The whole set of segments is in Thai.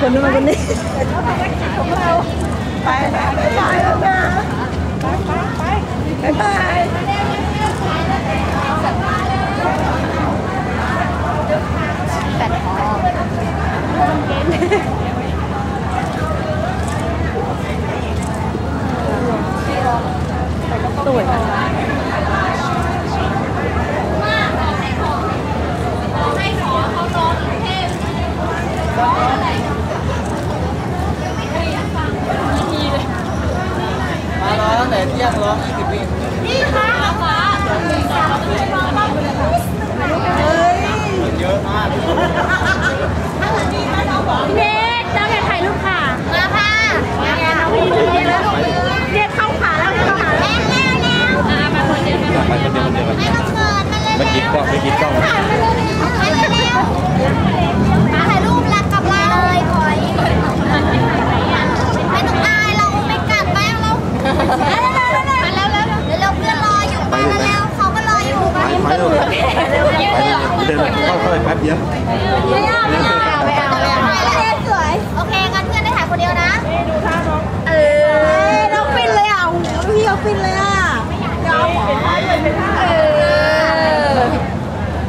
คนนู้นมาคนนี้ไปไปไปไปไปะบ๊ายบาย สวยมาก มารอตั้ง รอี่สิบปีนี่ค่ะฟ้าเยอะมาก เนทเจ้าอยากถ่ายรูปค่ะ มาค่ะเนทน้องพี่เนทแล้วลูกเนทเข้าขาแล้วเข้าขาแล้วแล้วแล้วอ่ามาคนเดียวมา ไปคนเดียวคนเดียว ไม่ต้องเกินมาเลย ไม่กินกล้องไม่กินกล้อง ถ่ายมาเลยมาเร็วมาถ่ายรูปแล้วกับเราเลยขอยไม่ต้องอายเราไม่กัดแป้งเราแล้วแล้วแล้วแล้วเพื่อนรออยู่ไปแล้วเขาก็รออยู่ ไปไปเลยไป เดินเข้าเข้าไปแป๊บเดียวไม่เอาไม่เอาไม่เอาไม่เอาไม่เอาสวยโอเคงั้นเพื่อนได้ถ่ายคนเดียวนะให้ดูท่ามเออน้องฟินเลยอะพี่เอาฟินเลยอะเอออ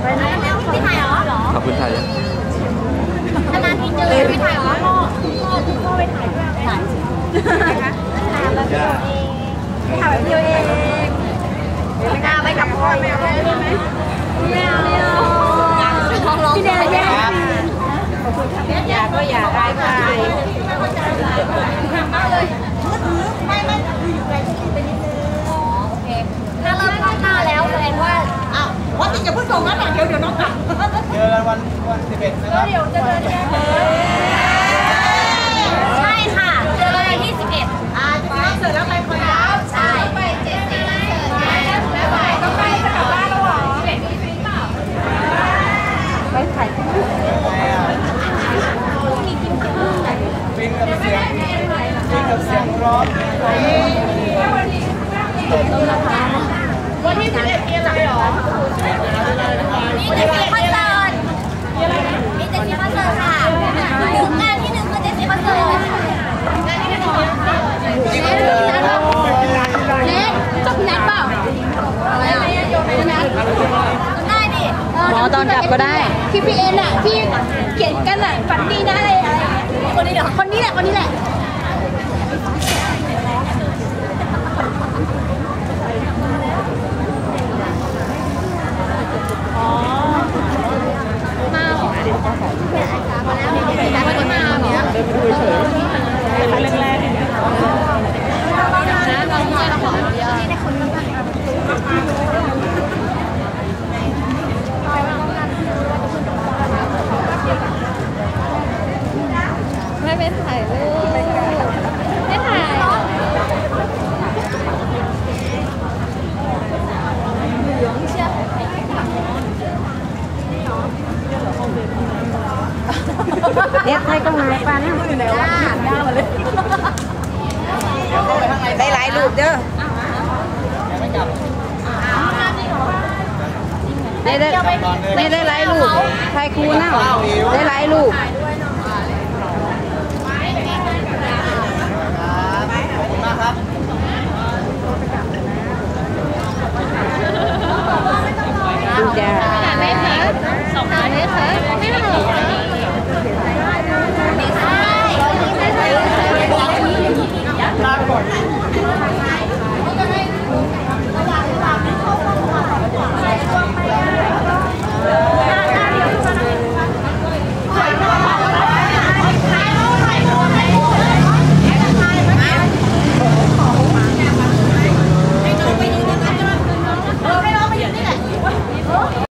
ไปนะแล้วพี่ถ่ายเหรอหรอขอบคุณไทยนานๆทีเจอพี่ถ่ายเหรอพ่อพ่อพ่อไปถ่ายด้วยถ่ายจ้าถ่ายเดียวเองไม่เอาไปกับพ่อไม่เอาได้ไหมไม่เอาไม่เอาพี่เดนแย่อยากก็อยากได้ไปไม่ไม่อยู่ไกลที่ไปนิดนึงอ๋อโอเคถ้าเริ่มเข้าหน้าแล้วแสดงว่า อ้าวว่าติจะเพิ่งส่งนะหน่อยเดี๋ยวเดี๋ยวน้องกลับเจอกันวันวัน11นะครับ เดี๋ยวจะเดินใช่ค่ะ เจอกันที่11 อ่าจะไปเสร็จแล้วไปคนเดียว ใช่ไปเจ็ดสิบแล้วไปต้องไปจะกลับบ้านแล้วเหรอ ฟินกับเสียงฟินกับเสียงร้อง วันที่11มีอะไรหรอมีเจ็ดสิบคอนเสิร์ตมีเจ็ดสิบคอนเสิร์ตค่ะงานที่หนึ่งคือเจ็ดสิบคอนเสิร์ตงานที่หนึ่งของเน็ตจบนัดเปล่าได้ดิ หม อนกลับก็ได้พี่พีเอ็นอะพี่เขียนกันอะฝันดีนะอะไรอะไรคนนี้เหรอคนนี้แหละคนนี้แหละมาเหรอมาแล้วมาคนมาเนี่ยแรกๆนะเราไม่เราขอเดียว อยู่แล้วว่าหน้ามาเลยไปหลายรูปเด้อได้ได้ได้ได้หลายรูปไทยครูน่าได้หลายรูปขอบคุณมากครับ